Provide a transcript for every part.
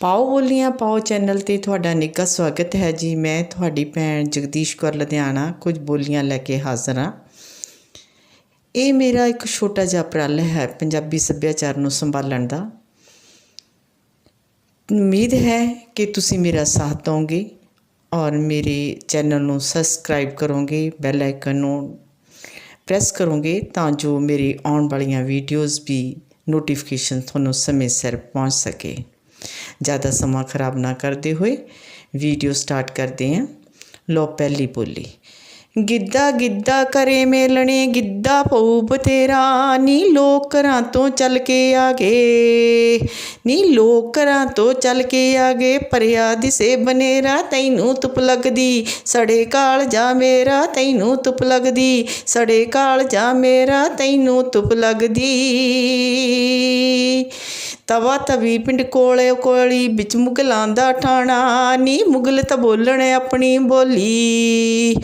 ਪਾਓ ਬੋਲੀਆਂ, ਪਾਓ ਚੈਨਲ ਤੇ ਤੁਹਾਡਾ ਨਿੱਘਾ ਸਵਾਗਤ ਹੈ ਜੀ। ਮੈਂ ਤੁਹਾਡੀ ਭੈਣ ਜਗਦੀਸ਼ ਕੌਰ ਲੁਧਿਆਣਾ, ਕੁਝ ਬੋਲੀਆਂ ਲੈ ਕੇ ਹਾਜ਼ਰ ਹਾਂ। ਇਹ ਮੇਰਾ ਇੱਕ ਛੋਟਾ ਜਿਹਾ ਉਪਰਾਲਾ ਹੈ ਪੰਜਾਬੀ ਸੱਭਿਆਚਾਰ ਨੂੰ ਸੰਭਾਲਣ ਦਾ। ਉਮੀਦ ਹੈ ਕਿ ਤੁਸੀਂ ਮੇਰਾ ਸਾਥ ਦਿਓਗੇ ਔਰ ਮੇਰੇ ਚੈਨਲ ਨੂੰ ਸਬਸਕ੍ਰਾਈਬ ਕਰੋਗੇ, ਬੈਲ ਆਈਕਨ ਨੂੰ ਪ੍ਰੈਸ ਕਰੋਗੇ ਤਾਂ ਜੋ ਮੇਰੀ ਆਉਣ ਵਾਲੀਆਂ ਵੀਡੀਓਜ਼ ਵੀ ਨੋਟੀਫਿਕੇਸ਼ਨ ਤੁਹਾਨੂੰ ਸਮੇਂ ਸਿਰ ਪਹੁੰਚ ਸਕੇ। ਜ਼ਿਆਦਾ ਸਮਾਂ ਖਰਾਬ ਨਾ ਕਰਦੇ ਹੋਏ ਵੀਡੀਓ ਸਟਾਰਟ ਕਰਦੇ ਹਾਂ। ਲੋ ਪਹਿਲੀ ਬੋਲੀ। ਗਿੱਧਾ ਗਿੱਧਾ ਕਰੇ ਮੇਲਣੇ, ਗਿੱਧਾ ਪਊ ਬਤੇਰਾ ਨੀ ਲੋਕ ਘਰਾਂ ਤੋਂ ਚੱਲ ਕੇ ਆ ਗਏ ਨੀ ਲੋਕ ਘਰਾਂ ਤੋਂ ਚੱਲ ਕੇ ਆ ਗਏ ਪਰਿਆ ਦਿਸੇ ਬਨੇਰਾ, ਤੈਨੂੰ ਧੁੱਪ ਲੱਗਦੀ। ਸੜੇ ਕਾਲ ਜਾ ਮੇਰਾ, ਤੈਨੂੰ ਧੁੱਪ ਲੱਗਦੀ। ਸੜੇ ਕਾਲ ਜਾ ਮੇਰਾ, ਤੈਨੂੰ ਧੁੱਪ ਲੱਗਦੀ। ਤਵਾ ਤਵੀ ਪਿੰਡ ਕੋਲੇ ਕੋਲੀ, ਵਿੱਚ ਮੁਗਲਾਂ ਦਾ ਠਾਣਾ। ਨੀ ਮੁਗਲ ਤਾਂ ਬੋਲਣ ਆਪਣੀ ਬੋਲੀ।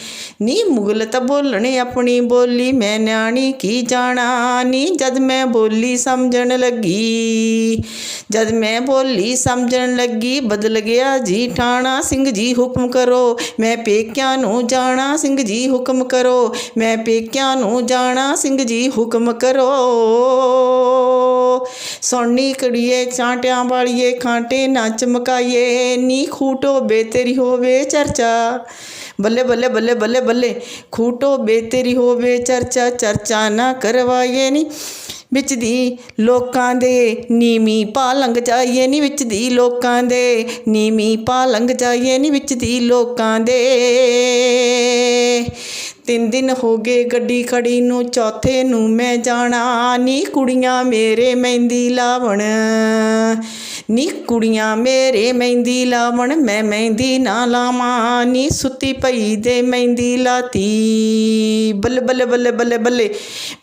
ਨੀ ਮੁਗਲ ਤਾਂ ਬੋਲਣ ਆਪਣੀ ਬੋਲੀ, ਮੈਂ ਨਿਆਣੀ ਕੀ ਜਾਣਾ? ਨੀ ਜਦ ਮੈਂ ਬੋਲੀ ਸਮਝਣ ਲੱਗੀ। ਜਦ ਮੈਂ ਬੋਲੀ ਸਮਝਣ ਲੱਗੀ, ਬਦਲ ਗਿਆ ਜੀ ਠਾਣਾ। ਸਿੰਘ ਜੀ ਹੁਕਮ ਕਰੋ, ਮੈਂ ਪੇਕਿਆਂ ਨੂੰ ਜਾਣਾ। ਸਿੰਘ ਜੀ ਹੁਕਮ ਕਰੋ, ਮੈਂ ਪੇਕਿਆਂ ਨੂੰ ਜਾਣਾ। ਸਿੰਘ ਜੀ ਹੁਕਮ ਕਰੋ। ਸੋਣੀ ਕੜੀਏ, ਚਾਂਟਿਆਂ ਵਾਲੀਏ, ਖਾਂਟੇ ਨਾ ਚਮਕਾਈਏ, ਨੀ ਖੂਟੋ ਬੇਤੇਰੀ ਹੋਵੇ ਚਰਚਾ। ਬੱਲੇ ਬੱਲੇ ਬੱਲੇ ਬੱਲੇ ਬੱਲੇ, ਖੂਟੋ ਬੇਤੇਰੀ ਹੋਵੇ ਚਰਚਾ ਚਰਚਾ ਨਾ ਕਰਵਾਈਏ ਨੀ ਵਿੱਚ ਦੀ ਲੋਕਾਂ ਦੇ, ਨੀਵੀਂ ਪਾ ਲੰਘ ਜਾਈਏ ਨੀ ਵਿੱਚ ਦੀ ਲੋਕਾਂ ਦੇ, ਨੀਵੀਂ ਪਾ ਲੰਘ ਜਾਈਏ ਨੀ ਵਿੱਚ ਦੀ ਲੋਕਾਂ ਦੇ। ਤਿੰਨ ਦਿਨ ਹੋ ਗਏ ਗੱਡੀ ਖੜੀ ਨੂੰ, ਚੌਥੇ ਨੂੰ ਮੈਂ ਜਾਣਾ, ਨੀ ਕੁੜੀਆਂ ਮੇਰੇ ਮਹਿੰਦੀ ਲਾਵਣ। ਨੀ ਕੁੜੀਆਂ ਮੇਰੇ ਮਹਿੰਦੀ ਲਾਵਣ, ਮੈਂ ਮਹਿੰਦੀ ਨਾ ਲਾਵਾਂ। ਨੀ ਸੁੱਤੀ ਪਈ ਦੇ ਮਹਿੰਦੀ ਲਾਤੀ। ਬੱਲੇ ਬੱਲੇ ਬੱਲੇ ਬੱਲੇ ਬੱਲੇ।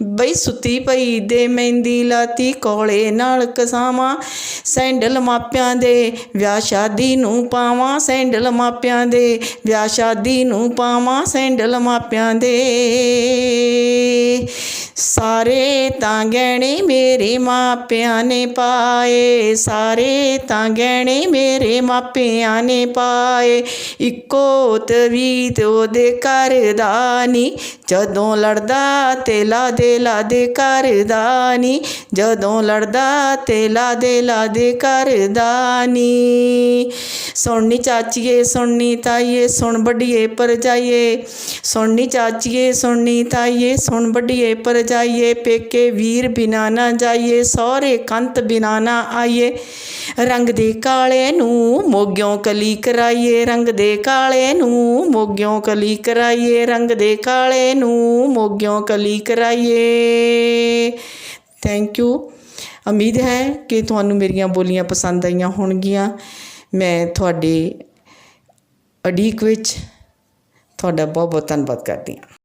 ਬਈ ਸੁੱਤੀ ਪਈ ਦੇ ਮਹਿੰਦੀ ਲਾਤੀ, ਕੋਲੇ ਨਾਲ ਕਸਾਵਾਂ। ਸੈਂਡਲ ਮਾਪਿਆਂ ਦੇ ਵਿਆਹ ਸ਼ਾਦੀ ਨੂੰ ਪਾਵਾਂ। ਸੈਂਡਲ ਮਾਪਿਆਂ ਦੇ ਵਿਆਹ ਸ਼ਾਦੀ ਨੂੰ ਪਾਵਾਂ। ਸੈਂਡਲ ਮਾਪਿਆਂ ਦੇ ਸਾਰੇ ਤਾਂ ਗਹਿਣੇ ਮੇਰੇ ਮਾਪਿਆਂ ਨੇ ਪਾਏ। ਸਾਰੇ ਤਾਂ ਗਹਿਣੇ ਮੇਰੇ ਮਾਪਿਆਂ ਨੇ ਪਾਏ। ਇੱਕੋ ਤਵੀਤ ਉਹਦੇ ਘਰ ਦਾ ਨੀ। ਜਦੋਂ ਲੜਦਾ ਤੇ ਲਾਦੇ ਲਾਦੇ ਲਾ ਦੇ ਘਰ ਦਾ ਨੀ। ਜਦੋਂ ਲੜਦਾ ਤੇ ਲਾਦੇ ਲਾਦੇ ਲਾ ਦੇ ਘਰ ਦਾ ਨੀ। ਸੁਣਨੀ ਚਾਚੀਏ, ਸੁਣਨੀ ਤਾਈਏ, ਸੁਣ ਵੱਡੀਏ ਪਰ ਜਾਈਏ। ਸੁਣਨੀ ਚਾਚੀਏ, ਸੁਣਨੀ ਤਾਈਏ, ਸੁਣ ਵੱਡੀਏ ਪਰ ਜਾਈਏ। ਪੇਕੇ ਵੀਰ ਬਿਨਾ ਨਾ ਜਾਈਏ, ਸਹੁਰੇ ਕੰਤ ਬਿਨਾ ਨਾ ਆਈਏ। ਰੰਗ ਦੇ ਕਾਲੇ ਨੂੰ ਮੋਗਿਓਂ ਕਲੀ ਕਰਾਈਏ, ਰੰਗ ਦੇ ਕਾਲੇ ਨੂੰ ਮੋਗਿਓਂ ਕਲੀ ਕਰਾਈਏ, ਰੰਗ ਦੇ ਕਾਲੇ ਨੂੰ ਮੋਗਿਓ ਕਲੀ ਕਰਾਈਏ। ਥੈਂਕ ਯੂ ਉਮੀਦ ਹੈ ਕਿ ਤੁਹਾਨੂੰ ਮੇਰੀਆਂ ਬੋਲੀਆਂ ਪਸੰਦ ਆਈਆਂ ਹੋਣਗੀਆਂ। ਮੈਂ ਤੁਹਾਡੇ ਅਡੀਕ ਵਿੱਚ ਤੁਹਾਡਾ ਬਹੁਤ ਬਹੁਤ ਧੰਨਵਾਦ ਕਰਦੀ ਹਾਂ।